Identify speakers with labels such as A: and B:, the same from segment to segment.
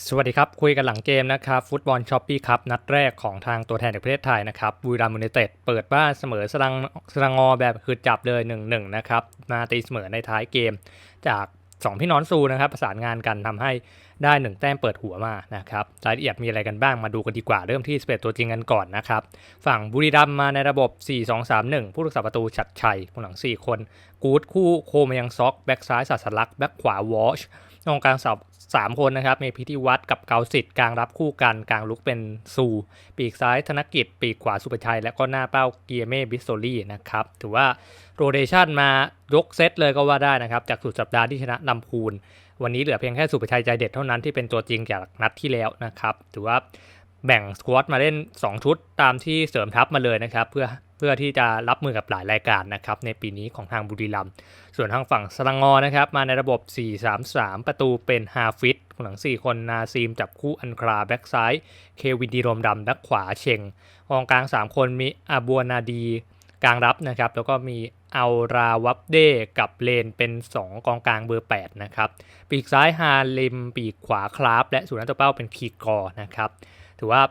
A: สวัสดีครับ คุยกันหลังเกมนะครับ ฟุตบอลช้อปปี้ครับ นัดแรกของทางตัวแทนจากประเทศไทยนะครับบุรีรัมย์ยูไนเต็ดเปิดบ้านเสมอสรังสรังงอแบบคือจับเลย 1-1 นะครับ มาตีเสมอในท้ายเกม จาก 2 พี่น้องซูนะครับ ประสานงานกันทำให้ได้ 1 แต้มเปิดหัวมานะครับรายละเอียดมีอะไรกันบ้างมาดูกันดีกว่าเริ่มที่สเปดตัวจริงกันก่อนนะครับฝั่งบุรีรัมย์มาในระบบ 4-2-3-1 ผู้รักษาประตูชัดชัยผู้หลัง 4 คน กูดคู่โคมยังซ็อกแบ็กซ้ายสัสลักแบ็กขวาวอช ตรงกลางสอบสามคนนะครับ มีพิธีวัตรกับเกาสิทธิ์กลางรับคู่กันกลางลุกเป็นซูปีกซ้ายธนกิจ ปีกขวาสุประชัย และก็หน้าเป้าเกียร์เม่บิสโซลี่นะครับ ถือว่าโรเดชันมายกเซตเลยก็ว่าได้นะครับ จากสุดสัปดาห์ที่ชนะลำพูน วันนี้เหลือเพียงแค่สุประชัยใจเด็ดเท่านั้นที่เป็นตัวจริงจากนัดที่แล้วนะครับ ถือว่า แบ่งสควอตมาเล่น 2 ชุดตามที่เสริมทัพมาเลยนะครับ เพื่อเพื่อที่จะรับมือกับหลายรายการนะครับในปีนี้ของทางบุรีรัมย์ส่วนทางฝั่งสลังงอนะครับ มาในระบบ 4-3-3 ประตูเป็นฮาฟิตหลัง 4 คนนาซีมจับคู่อันคราแบ็กซ้าย เควินดีรมดำแบ็กขวาเชงกองกลาง 3 คนมีอาบัวนาดีกลางรับนะครับ แล้วก็มีเอาราวับเดกับเลนเป็น 2 กองกลางเบอร์ 8 นะครับ ปีกซ้ายฮาลิมปีกขวาคราฟและส่วนนักตัวเป้าเป็นคีกอร์นะครับ ถือว่า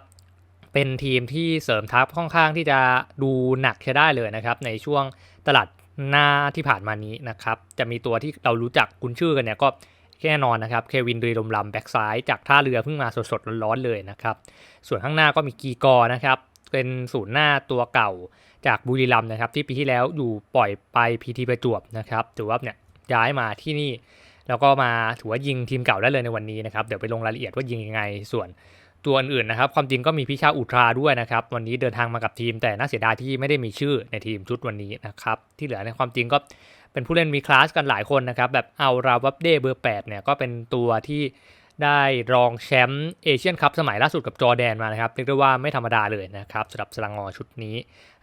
A: เป็นทีมที่เสริมทัพค่อนข้างที่จะดูหนักใช้ได้เลยนะครับ ในช่วงตลาดหน้าที่ผ่านมานี้นะครับ จะมีตัวที่เรารู้จักคุ้นชื่อกันเนี่ยก็แน่นอนนะครับ เควินดีลมลำแบ็กซ้ายจากท่าเรือเพิ่งมาสดๆร้อนๆเลยนะครับ ส่วนข้างหน้าก็มีกีกอร์นะครับ เป็นศูนย์หน้าตัวเก่าจากบุรีรัมย์นะครับ ที่ปีที่แล้วอยู่ปล่อยไปพีทีประจวบนะครับถือว่าเนี่ยย้ายมาที่นี่ แล้วก็มาถือว่ายิงทีมเก่าได้เลยในวันนี้นะครับ เดี๋ยวไปลงรายละเอียดว่ายิงยังไง ส่วน ตัวอื่นๆนะครับ ความจริงก็มีพิชาอุทราด้วยนะครับ วันนี้เดินทางมากับทีม แต่น่าเสียดายที่ไม่ได้มีชื่อในทีมชุดวันนี้นะครับ ที่เหลือในความจริงก็เป็นผู้เล่นมีคลาสกันหลายคนนะครับ แบบเอาราวับเดเบอร์8เนี่ยก็เป็นตัวที่ได้รองแชมป์เอเชียนคัพสมัยล่าสุดกับจอร์แดนมานะครับเรียกได้ว่าไม่ธรรมดาเลยนะครับสำหรับสลังงอชุดนี้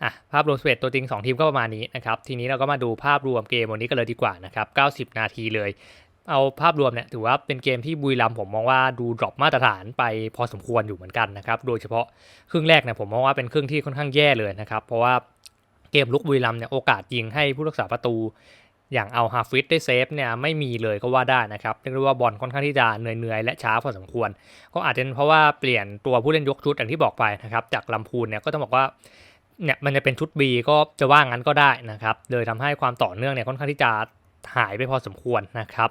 A: อะภาพรวมสเปดตัวจริง 2 ทีมก็ประมาณนี้นะครับ ทีนี้เราก็มาดูภาพรวมเกมวันนี้กันเลยดีกว่านะครับ 90 นาทีเลย เอาภาพรวมเนี่ยถือว่าเป็นเกมที่บุรีรัมผมมองว่าดูดรอปมาตรฐานไปพอสมควรอยู่เหมือนกันนะครับโดยเฉพาะครึ่งแรกเนี่ยผมมองว่าเป็นครึ่งที่ค่อนข้างแย่เลยนะครับเพราะว่าเกมลุกบุรีรัมเนี่ยโอกาสยิงให้ผู้รักษาประตู อย่างเอาฮาฟิตได้เซฟเนี่ยไม่มีเลยก็ว่าได้นะครับเรียกได้ว่าบอลค่อนข้างที่จะเหนื่อยๆและช้าพอสมควร ก็อาจจะเป็นเพราะว่าเปลี่ยนตัวผู้เล่นยกชุดอย่างที่บอกไปนะครับจากลำพูนเนี่ยก็ต้องบอกว่าเนี่ยมันจะเป็นชุด B ก็จะว่างั้นก็ได้นะครับเลยทำให้ความต่อเนื่องเนี่ยค่อนข้างที่จะ หายไปพอสมควรนะครับ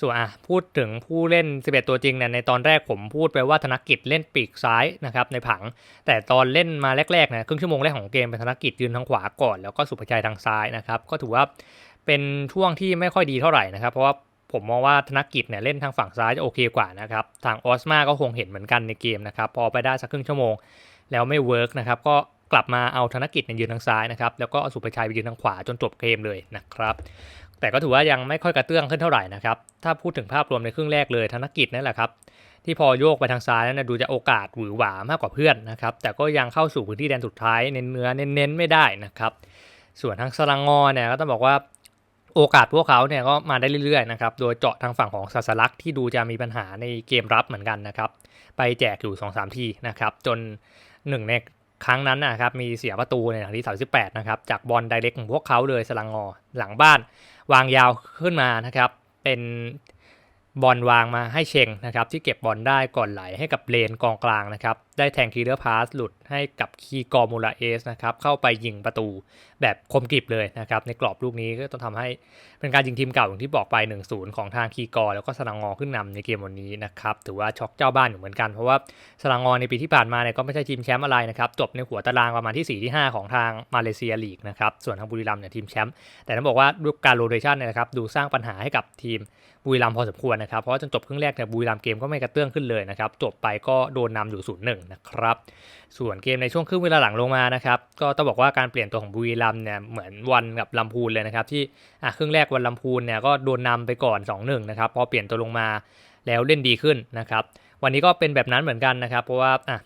A: ส่วนอะพูดถึงผู้เล่น 11 ตัวจริงเนี่ยในตอนแรกผมพูดไปว่าธนกิจเล่นปีกซ้ายนะครับในผัง แต่ตอนเล่นมาแรกๆนี่ยครึ่งชั่วโมงแรกของเกมเป็นธนกิจยืนทางขวาก่อน แล้วก็สุภชัยทางซ้ายนะครับก็ถือว่าเป็นช่วงที่ไม่ค่อยดีเท่าไหร่นะครับเพราะว่าผมมองว่าธนกิจเนี่ยเล่นทางฝั่งซ้ายจะโอเคกว่านะครับทางออสมาก็คงเห็นเหมือนกันในเกมนะครับพอไปได้สักครึ่งชั่วโมง แล้วไม่เวิร์กนะครับก็กลับมาเอาธนกิจเนี่ยยืนทางซ้ายนะครับแล้วก็เอาสุภชัยไปยืนทางขวาจนจบเกมเลยนะครับ แต่ก็ถือว่ายังไม่ค่อยกระเตื้องขึ้นเท่าไหร่นะครับ ถ้าพูดถึงภาพรวมในครึ่งแรกเลยธนกิจนั่นแหละครับที่พอโยกไปทางซ้ายนั้นดูจะโอกาสหวือหวามากกว่าเพื่อนนะครับ แต่ก็ยังเข้าสู่พื้นที่แดนสุดท้ายเน้นเนื้อเน้นๆไม่ได้นะครับ ส่วนทางสลังงอเนี่ยก็ต้องบอกว่าโอกาสพวกเขาเนี่ยก็มาได้เรื่อยๆนะครับ โดยเจาะทางฝั่งของสัสลักที่ดูจะมีปัญหาในเกมรับเหมือนกันนะครับ ไปแจกอยู่2-3ทีนะครับ จนหนึ่งใน ครั้งนั้นนะครับมีเสียประตูในนาที38นะครับจากบอลไดเรกของพวกเขาเลยสลังงอหลังบ้าน วางยาวขึ้นมานะครับเป็นบอลวางมาให้เชงนะครับที่เก็บบอลได้ก่อนไหลให้กับเลนกองกลางนะครับได้แทงคีเดอร์พาสหลุดให้กับคีกอร์มูลาเอสนะครับเข้าไปยิงประตูแบบคมกริบเลยนะครับในกรอบลูกนี้ก็ต้องทำให้เป็นการยิงทีมเก่าอย่างที่บอกไป 1-0 ของทางคีกอร์แล้วก็สลังงอขึ้นนำในเกมวันนี้นะครับถือว่าช็อกเจ้าบ้านอยู่เหมือนกันเพราะว่าสลังงอในปีที่ผ่านมาเนี่ยก็ไม่ใช่ทีมแชมป์อะไรนะครับจบในหัวตารางประมาณที่ 4 ที่ 5 ของทางมาเลเซียลีกนะครับส่วนทางบุรีรัมย์เนี่ยทีมแชมป์แต่ต้องบอกว่าด้วยการโรเตชันเนี่ยนะครับดูสร้างปัญหาให้กับทีมบุรีรัมย์พอสมควรนะครับเพราะจนจบครึ่งแรกเนี่ยบุรีรัมย์เกมก็ไม่กระเตื้องขึ้นเลยนะครับจบไปก็โดนนำอยู่0ูนะครับ ส่วนเกมในช่วงครึ่งเวลาหลังลงมานะครับ ก็ต้องบอกว่าการเปลี่ยนตัวของบุรีรัมเนี่ยเหมือนวันกับลำพูนเลยนะครับ ที่อะครึ่งแรกวันลำพูนเนี่ยก็โดนนำไปก่อน 2-1 นะครับ พอเปลี่ยนตัวลงมาแล้วเล่นดีขึ้นนะครับ วันนี้ก็เป็นแบบนั้นเหมือนกันนะครับ เพราะว่าอะ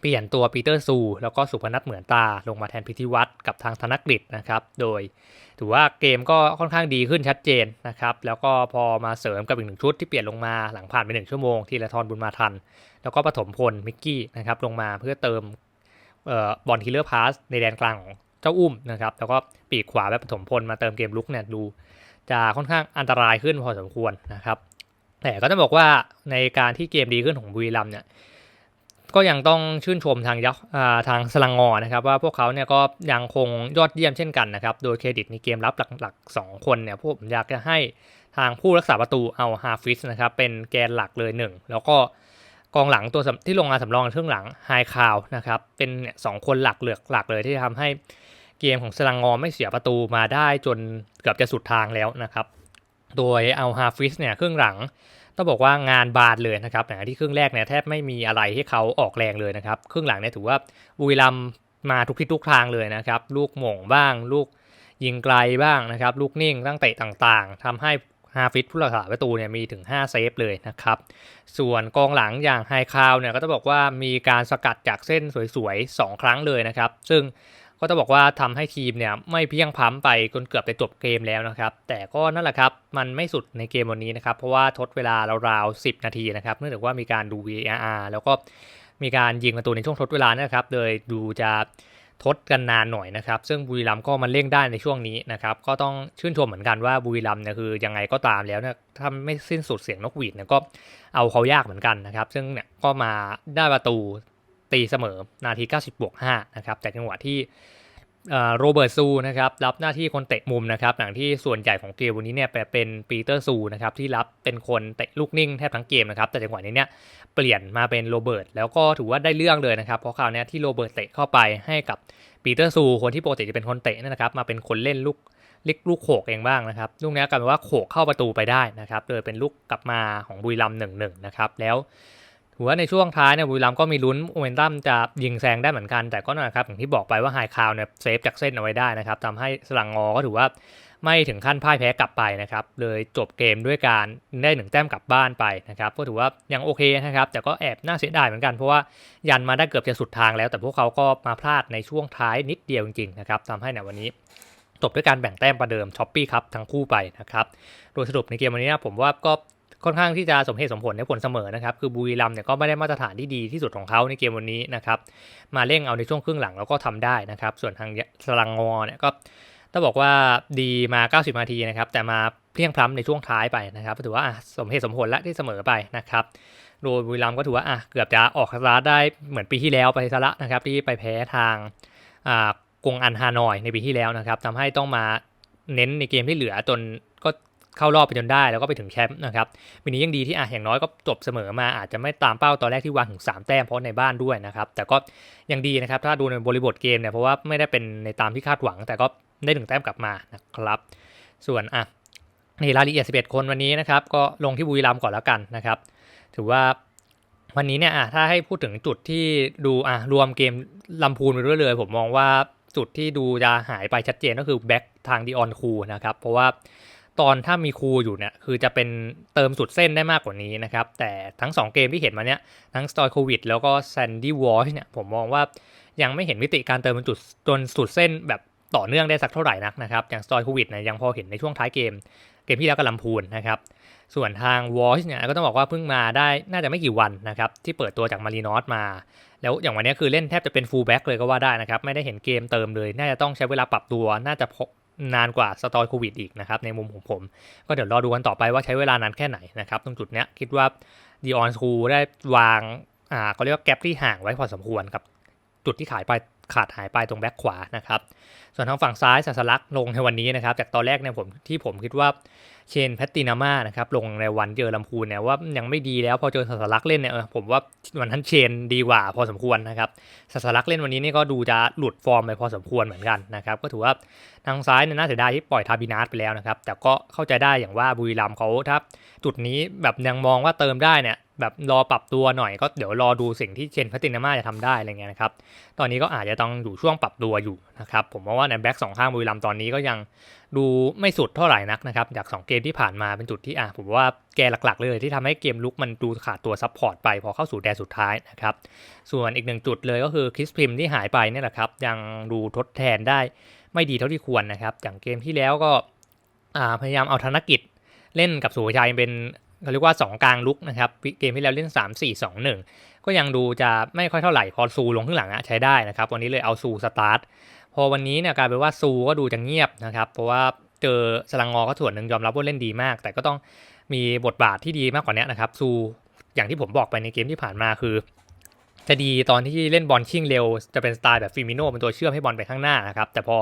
A: เปลี่ยนตัวปีเตอร์ซูแล้วก็สุพนัทเหมือนตาลงมาแทนพิธีวัตรกับทางธนกฤษนะครับ โดยถือว่าเกมก็ค่อนข้างดีขึ้นชัดเจนนะครับ แล้วก็พอมาเสริมกับอีกหนึ่งชุดที่เปลี่ยนลงมาหลังผ่านไปหนึ่งชั่วโมงที่ละทอนบุญมาทัน แล้วก็ปฐมพลมิกกี้นะครับลงมาเพื่อเติมบอลคิลเลอร์พาสในแดนกลางของเจ้าอุ้มนะครับแล้วก็ปีกขวาแบบปฐมพลมาเติมเกมลุกเนี่ยดูจะค่อนข้างอันตรายขึ้นพอสมควรนะครับ แต่ก็ต้องบอกว่าในการที่เกมดีขึ้นของบุรีรัมเนี่ยก็ยังต้องชื่นชมทางยักษ์ทางสลังงอนะครับ ว่าพวกเขาเนี่ยก็ยังคงยอดเยี่ยมเช่นกันนะครับ โดยเครดิตในเกมรับหลักๆ 2 คนเนี่ยพวกผมอยากจะให้ทางผู้รักษาประตูเอาฮาฟิสนะครับเป็นแกนหลักเลยหนึ่งแล้วก็ กองหลังตัวที่ลงมาสำรองในครึ่งหลังไฮคาวนะครับเป็นสองคนหลักเหลือกหลักเลยที่ทำให้เกมของสลังงอไม่เสียประตูมาได้จนเกือบจะสุดทางแล้วนะครับ โดยเอาฮาฟิสเนี่ยครึ่งหลังต้องบอกว่างานบานเลยนะครับอย่างที่ครึ่งแรกเนี่ยแทบไม่มีอะไรให้เขาออกแรงเลยนะครับครึ่งหลังเนี่ยถือว่าบุรีรัมมาทุกทิศทุกทางเลยนะครับลูกหม่งบ้าง ลูกยิงไกลบ้างนะครับ ลูกนิ่งตั้งเตะต่างๆทำให้ ฮาฟิสผู้รักษาประตูเนี่ยมีถึง 5 เซฟเลยนะครับ ส่วนกองหลังอย่างไฮคาวเนี่ยก็ต้องบอกว่ามีการสกัดจากเส้นสวยๆ 2 ครั้งเลยนะครับ ซึ่งก็ต้องบอกว่าทำให้ทีมเนี่ยไม่เพียงพ้ำไปจนเกือบจะจบเกมแล้วนะครับ แต่ก็นั่นแหละครับมันไม่สุดในเกมวันนี้นะครับ เพราะว่าทดเวลาราวๆ10 นาทีนะครับเนื่องจากว่ามีการดู VAR แล้วก็มีการยิงประตูในช่วงทดเวลานะครับเลยดูจะ ทดกันนานหน่อยนะครับ ซึ่งบุรีรัมย์ก็มันเร่งได้ในช่วงนี้นะครับ ก็ต้องชื่นชมเหมือนกันว่าบุรีรัมย์เนี่ยคือยังไงก็ตามแล้วเนี่ยถ้าไม่สิ้นสุดเสียงนกหวีดเนี่ยก็เอาเขายากเหมือนกันนะครับ ซึ่งเนี่ยก็มาได้ประตูตีเสมอนาที 90บวก5นะครับแต่จังหวะที่ โรเบิร์ตซูนะครับรับหน้าที่คนเตะมุมนะครับอย่างที่ส่วนใหญ่ของเกมวันนี้เนี่ยเป็นปีเตอร์ซูนะครับที่รับเป็นคนเตะลูกนิ่งแทบทั้งเกมนะครับแต่จังหวะนี้เนี่ยเปลี่ยนมาเป็นโรเบิร์ตแล้วก็ถือว่าได้เรื่องเลยนะครับเพราะคราวนี้ที่โรเบิร์ตเตะเข้าไปให้กับปีเตอร์ซูคนที่ปกติจะเป็นคนเตะนะครับมาเป็นคนเล่นลูกเล็กลูกโขกเองบ้างนะครับลูกนี้กลายเป็นว่าโขกเข้าประตูไปได้นะครับเลยเป็นลูกกลับมาของบุรีรัมย์หนึ่งหนึ่งนะครับแล้ว ถือว่าในช่วงท้ายเนี่ยบุรีรัมย์ก็มีลุ้นโมเมนตัมจะยิงแซงได้เหมือนกัน แต่ก็นะครับอย่างที่บอกไปว่าไฮคาวเนี่ยเซฟจากเส้นเอาไว้ได้นะครับทำให้สลังงอก็ถือว่าไม่ถึงขั้นพ่ายแพ้กลับไปนะครับ เลยจบเกมด้วยการได้หนึ่งแต้มกลับบ้านไปนะครับ ก็ถือว่ายังโอเคนะครับ แต่ก็แอบน่าเสียดายเหมือนกัน เพราะว่ายันมาได้เกือบจะสุดทางแล้ว แต่พวกเขาก็มาพลาดในช่วงท้ายนิดเดียวจริงๆนะครับทำให้ในวันนี้จบด้วยการแบ่งแต้มประเดิมช้อปปี้ครับทั้งคู่ไปนะครับ โดยสรุปในเกมวันนี้นะผมว่าก็ ค่อนข้างที่จะสมเหตุสมผลในผลเสมอนะครับ คือบุรีรัมเนี่ยก็ไม่ได้มาตรฐานที่ดีที่สุดของเขาในเกมวันนี้นะครับ มาเร่งเอาในช่วงครึ่งหลังแล้วก็ทำได้นะครับ ส่วนทางสลังงอเนี่ยก็ต้องบอกว่าดีมา 90 นาทีนะครับ แต่มาเพียงพล้ำในช่วงท้ายไปนะครับถือว่าสมเหตุสมผลและที่เสมอไปนะครับ โดยบุรีรัมก็ถือว่าอะเกือบจะออกสตาร์ทได้เหมือนปีที่แล้วไปซะละนะครับที่ไปแพ้ทางอ่ากงอันฮานอยในปีที่แล้วนะครับทำให้ต้องมาเน้นในเกมที่เหลือจน เข้ารอบไปจนได้แล้วก็ไปถึงแชมป์นะครับปีนี้ยังดีที่อะอย่างน้อยก็จบเสมอมาอาจจะไม่ตามเป้าตอนแรกที่วางถึง 3 แต้มเพราะในบ้านด้วยนะครับแต่ก็ยังดีนะครับถ้าดูในบริบทเกมเนี่ยเพราะว่าไม่ได้เป็นในตามที่คาดหวัง แต่ก็ได้ถึงแต้มกลับมานะครับ ส่วนอะนี่รายละเอียด 11 คนวันนี้นะครับก็ลงที่บุรีรัมย์ก่อนแล้วกันนะครับ ถือว่าวันนี้เนี่ยอะถ้าให้พูดถึงจุดที่ดูอะรวมเกมลำพูนไปด้วยเลย ผมมองว่าจุดที่ดูจะหายไปชัดเจนก็คือแบ็กทางดีออนคูนะครับ เพราะว่า ตอนถ้ามีครูอยู่เนี่ยคือจะเป็นเติมสุดเส้นได้มากกว่านี้นะครับ แต่ทั้ง 2 เกมที่เห็นมาเนี่ยทั้งสตอยโควิดแล้วก็แซนดี้วอชเนี่ยผมมองว่ายังไม่เห็นมิติการเติมเป็นจุดจนสุดเส้นแบบต่อเนื่องได้สักเท่าไหร่นักนะครับ อย่างสตอยโควิดเนี่ยยังพอเห็นในช่วงท้ายเกม เกมที่แล้วกับลำพูนนะครับ ส่วนทางวอชเนี่ยก็ต้องบอกว่าเพิ่งมาได้น่าจะไม่กี่วันนะครับที่เปิดตัวจากมารีนอสมา แล้วอย่างวันนี้คือเล่นแทบจะเป็นฟูลแบ็กเลยก็ว่าได้นะครับไม่ได้เห็นเกมเติมเลย น่าจะต้องใช้เวลาปรับตัวน่าจะ นานกว่าสตอยโควิดอีกนะครับในมุมของผม ก็เดี๋ยวรอดูกันต่อไปว่าใช้เวลานานแค่ไหนนะครับตรงจุดเนี้ยคิดว่าดีออนคูได้วางอ่าเขาเรียกว่าแกลบที่ห่างไว้พอสมควรครับจุดที่ขายไปขาดหายไปตรงแบ็คขวานะครับส่วนทางฝั่งซ้ายสัสลักลงในวันนี้นะครับจากตอนแรกเนี่ยผมที่ผมคิดว่า เชนแพตตินาม่านะครับลงในวันเจอลำพูนเนี่ยว่ายังไม่ดีแล้วพอเจอสัสลักเล่นเนี่ยผมว่าวันทันเชนดีกว่าพอสมควรนะครับสัสลักเล่นวันนี้นี่ก็ดูจะหลุดฟอร์มไปพอสมควรเหมือนกันนะครับก็ถือว่าทางซ้ายเนี่ยน่าเสียดายที่ปล่อยทาบินาสไปแล้วนะครับแต่ก็เข้าใจได้อย่างว่าบุรีรัมเขาถ้าจุดนี้แบบยังมองว่าเติมได้เนี่ยแบบรอปรับตัวหน่อยก็เดี๋ยวรอดูสิ่งที่เชนแพตตินาม่าจะทำได้อะไรเงี้ยนะครับ ตอนนี้ก็อาจจะต้องอยู่ช่วงปรับตัวอยู่นะครับ ผมว่าในแบ็กสองข้างบุรีรัมตอนนี้ก็ยัง ดูไม่สุดเท่าไหร่นักนะครับ จาก 2 เกมที่ผ่านมาเป็นจุดที่อะผมว่าแกหลักๆ เลยที่ทำให้เกมลุกมันดูขาดตัวซับพอร์ตไปพอเข้าสู่แดนสุดท้ายนะครับ ส่วนอีกหนึ่งจุดเลยก็คือคริสพิมที่หายไปนี่แหละครับ ยังดูทดแทนได้ไม่ดีเท่าที่ควรนะครับอย่างเกมที่แล้วก็พยายามเอาธนกิจเล่นกับสุภชัยเป็นเขาเรียกว่า 2 กลางลุกนะครับเกมที่แล้วเล่น 3 4 2 1 ก็ยังดูจะไม่ค่อยเท่าไหร่พอซูลงข้างหลังอะใช้ได้นะครับ วันนี้เลยเอาซูสตาร์ท พอวันนี้เนี่ยกลายเป็นว่าซูก็ดูจะเงียบนะครับ เพราะว่าเจอสลังงอก็ส่วนหนึ่งยอมรับว่าเล่นดีมาก แต่ก็ต้องมีบทบาทที่ดีมากกว่านี้นะครับซูอย่างที่ผมบอกไปในเกมที่ผ่านมาคือ จะดีตอนที่เล่นบอลชิ่งเร็ว จะเป็นสไตล์แบบฟิมิโนเป็นตัวเชื่อมให้บอลไปข้างหน้านะครับ แต่พอ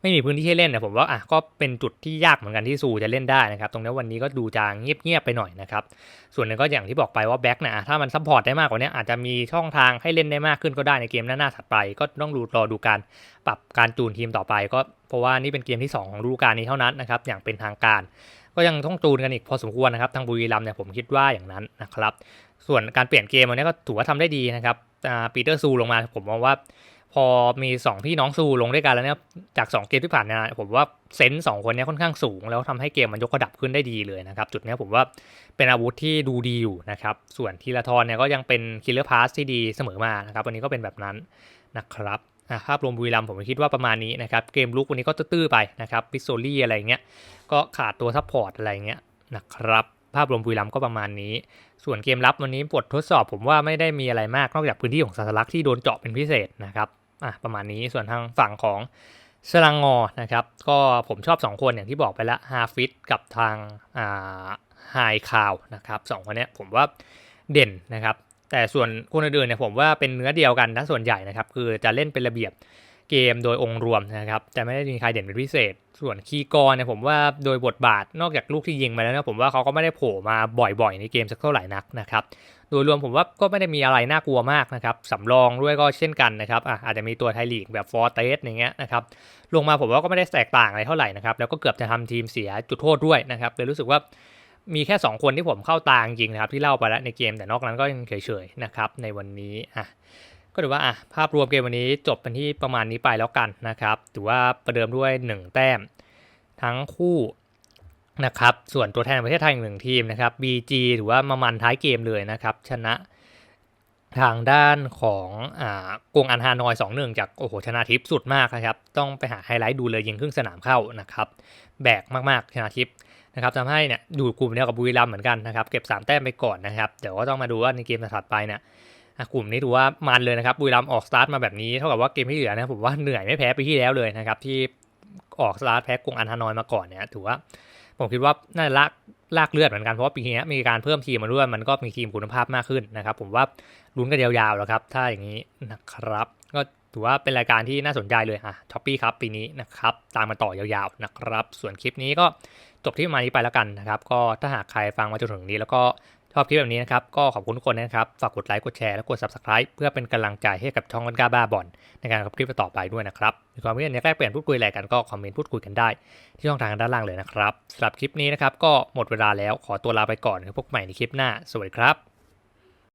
A: ไม่มีพื้นที่ให้เล่นเนี่ยผมว่าอะก็เป็นจุดที่ยากเหมือนกันที่ซูจะเล่นได้นะครับ ตรงนี้วันนี้ก็ดูจางเงียบๆไปหน่อยนะครับ ส่วนหนึ่งก็อย่างที่บอกไปว่าแบ็กน่ะถ้ามันซัพพอร์ตได้มากกว่านี้อาจจะมีช่องทางให้เล่นได้มากขึ้นก็ได้ในเกมหน้าๆถัดไป ก็ต้องดูรอดูการปรับการจูนทีมต่อไป ก็เพราะว่านี่เป็นเกมที่สองของฤดูกาลนี้เท่านั้นนะครับอย่างเป็นทางการ ก็ยังต้องจูนกันอีกพอสมควรนะครับทางบุรีรัมย์เนี่ยผมคิดว่าอย่างนั้นนะครับส่วนการเปลี่ยนเกมวันนี้ก็ถือว่าทำได้ดีนะครับ ปีเตอร์ซูลงมา ผมมองว่า พอมี2พี่น้องซูลงด้วยกันแล้วเนี่ยจาก2เกมที่ผ่านมาผมว่าเซนส์สองคนนี้ค่อนข้างสูง แล้วทำให้เกมมันยกระดับขึ้นได้ดีเลยนะครับ จุดนี้ผมว่าเป็นอาวุธที่ดูดีอยู่นะครับ ส่วนทีละทอนเนี่ยก็ยังเป็นคิลเลอร์พาสที่ดีเสมอมานะครับวันนี้ก็เป็นแบบนั้นนะครับภาพรวมบุรีรัมผมคิดว่าประมาณนี้นะครับ เกมลุกวันนี้ก็ตื้อๆไปนะครับพิซโซลี่อะไรเงี้ยก็ขาดตัวซัพพอร์ตอะไรเงี้ยนะครับ ภาพรวมบุรีรัมก็ประมาณนี้ ส่วนเกมรับวันนี้บททดสอบผมว่าไม่ได้มีอะไรมากนอกจากพื้นที่ของซาสลักที่โดนเจาะเป็นพิเศษนะครับอะประมาณนี้ส่วนทางฝั่งของสลังงอนะครับ ก็ผมชอบ 2 คนอย่างที่บอกไปละฮาฟิตกับทางอ่าไฮคาวนะครับสองคนนี้ผมว่าเด่นนะครับ แต่ส่วนคนอื่นๆเนี่ยผมว่าเป็นเนื้อเดียวกันนะส่วนใหญ่นะครับ คือจะเล่นเป็นระเบียบ เกมโดยองค์รวมนะครับแต่ไม่ได้มีใครเด่นเป็นพิเศษ ส่วนคีย์กรเนี่ยผมว่าโดยบทบาทนอกจากลูกที่ยิงมาแล้วนะผมว่าเขาก็ไม่ได้โผล่มาบ่อยๆ ในเกมสักเท่าไหร่นักนะครับโดยรวมผมว่าก็ไม่ได้มีอะไรน่ากลัวมากนะครับสำรองด้วยก็เช่นกันนะครับอะอาจจะมีตัวไทยลีกแบบฟอร์เตสอย่างเงี้ยนะครับลงมาผมว่าก็ไม่ได้แตกต่างอะไรเท่าไหร่นะครับแล้วก็เกือบจะทำทีมเสียจุดโทษด้วยนะครับเลยรู้สึกว่ามีแค่ 2 คนที่ผมเข้าตาจริงนะครับที่เล่าไปแล้วในเกมแต่นอกนั้นก็ยังเฉยๆนะครับในวันนี้อะ ก็ถือว่าอะภาพรวมเกมวันนี้จบเป็นที่ประมาณนี้ไปแล้วกันนะครับถือว่าประเดิมด้วย 1 แต้ม ทั้งคู่นะครับส่วนตัวแทนประเทศไทยอีกหนึ่งทีมนะครับ BG หรือว่ามามันท้ายเกมเลยนะครับ ชนะทางด้านของอ่ากงอันฮานอย 2-1 จากโอ้โหชนะทิพสุดมากนะครับ ต้องไปหาไฮไลท์ดูเลยยิงครึ่งสนามเข้านะครับ แบกมากๆชนะทิพนะครับทำให้เนี่ยอยู่กลุ่มเดียวกับบุรีรัมย์เหมือนกันนะครับ เก็บ 3 แต้มไปก่อนนะครับ เดี๋ยวก็ต้องมาดูว่าในเกมถัดไปเนี่ย กลุ่มนี้ถือว่ามันเลยนะครับบุรีรัมย์ออกสตาร์ทมาแบบนี้เท่ากับว่าเกมที่เหลือนะผมว่าเหนื่อยไม่แพ้ไปที่แล้วเลยนะครับที่ออกสตาร์ทแพ้กรุงอันฮานอยมาก่อนเนี่ยถือว่าผมคิดว่าน่าจะลากลากเลือดเหมือนกันเพราะว่าปีนี้มีการเพิ่มทีมมาด้วยมันก็มีทีมคุณภาพมากขึ้นนะครับ ผมว่าลุ้นกันยาวๆแล้วครับ ถ้าอย่างนี้นะครับ ก็ถือว่าเป็นรายการที่น่าสนใจเลยอะช้อปปี้ครับปีนี้นะครับตามมาต่อยาวๆนะครับ ส่วนคลิปนี้ก็จบที่มานี้ไปแล้วกันนะครับ ก็ถ้าหากใครฟังมาจนถึงนี้แล้วก็ อบคลิปแบบนี้นะครับ ก็ขอบคุณทุกคนนะครับ ฝากกดไลค์ กดแชร์ และกด subscribe เพื่อเป็นกำลังใจให้กับช่องกันกาบ้าบอลในการทำคลิปต่อไปด้วยนะครับ มีความคิดเห็นอยากแลกเปลี่ยนพูดคุยอะไรกันก็คอมเมนต์พูดคุยกันได้ ที่ช่องทางด้านล่างเลยนะครับสำหรับคลิปนี้นะครับก็หมดเวลาแล้วขอตัวลาไปก่อนพบใหม่ในคลิปหน้า สวัสดีครับ